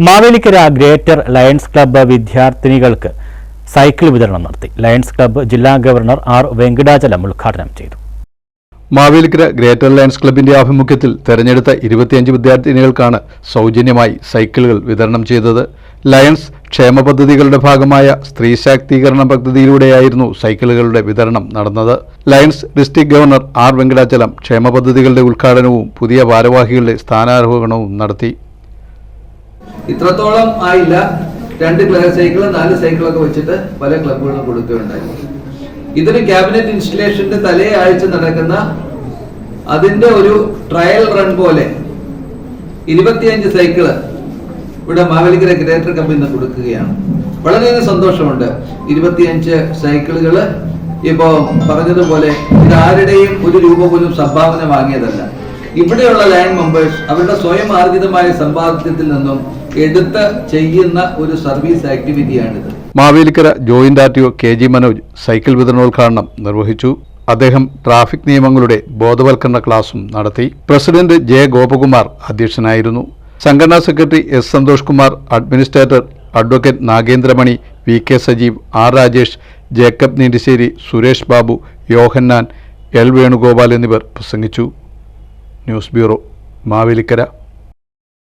Mavelikkara greater lions club വിദ്യാർത്ഥിനികൾക്ക് cycle വിതരണം നടത്തി. ലയൺസ് ക്ലബ്ബ് ജില്ലാ ഗവർണർ ആർ വെങ്കടാചലം ഉദ്ഘാടനം ചെയ്തു. മാവേലിക്കര ഗ്രേറ്റർ ലയൺസ് ക്ലബിന്റെ ആഭിമുഖ്യത്തിൽ തെരഞ്ഞെടുത്ത ഇരുപത്തിയഞ്ച് വിദ്യാർത്ഥിനികൾക്കാണ് സൗജന്യമായി സൈക്കിളുകൾ വിതരണം ചെയ്തത്. ലയൺസ് ക്ഷേമ പദ്ധതികളുടെ ഭാഗമായ സ്ത്രീ ശാക്തീകരണ പദ്ധതിയിലൂടെയായിരുന്നു സൈക്കിളുകളുടെ വിതരണം നടന്നത്. Lions district governor R Venkatachalam ക്ഷേമ പദ്ധതികളുടെ ഉദ്ഘാടനവും പുതിയ ഭാരവാഹികളുടെ സ്ഥാനാരോഹണവും നടത്തി. ഇത്രത്തോളം ആയില്ല. രണ്ട് സൈക്കിൾ നാല് സൈക്കിളൊക്കെ വെച്ചിട്ട് പല ക്ലബുകളും കൊടുക്കുകയുണ്ടായി. ഇതിന് ക്യാബിനറ്റ് ഇൻസ്റ്റലേഷന്റെ തലേ ആഴ്ച നടക്കുന്ന അതിന്റെ ഒരു ട്രയൽ റൺ പോലെ ഇരുപത്തിയഞ്ച് സൈക്കിൾ ഇവിടെ മാവേലിക്കര ഗ്രേറ്റർ കമ്പനി കൊടുക്കുകയാണ്. വളരെയധികം സന്തോഷമുണ്ട് ഇരുപത്തിയഞ്ച് സൈക്കിളുകൾ ഇപ്പോ പറഞ്ഞതുപോലെ ഇത് ആരുടെയും ഒരു രൂപ പോലും സംഭാവന വാങ്ങിയതല്ല. ഇവിടെയുള്ള ലാൻഡ് മെമ്പേഴ്സ് അവരുടെ സ്വയം ആർജിതമായ സമ്പാദ്യത്തിൽ നിന്നും എടുത്ത് ചെയ്യുന്ന ഒരു service ആക്ടിവിറ്റിയാണിത്. Mavelikkara joint R T O K G Manoj cycle വിതരണോദ്ഘാടനം നിർവഹിച്ചു. അദ്ദേഹം ട്രാഫിക് നിയമങ്ങളുടെ ബോധവൽക്കരണ ക്ലാസും നടത്തി. പ്രസിഡന്റ് ജെ ഗോപകുമാർ അധ്യക്ഷനായിരുന്നു. സംഘടനാ secretary S Santhosh Kumar administrator advocate Nagendramani V K Sajeev R Rajesh Jacob Neendisseri Suresh Babu Yohannan L Venugopal എന്നിവർ പ്രസംഗിച്ചു. News bureau Mavelikkara.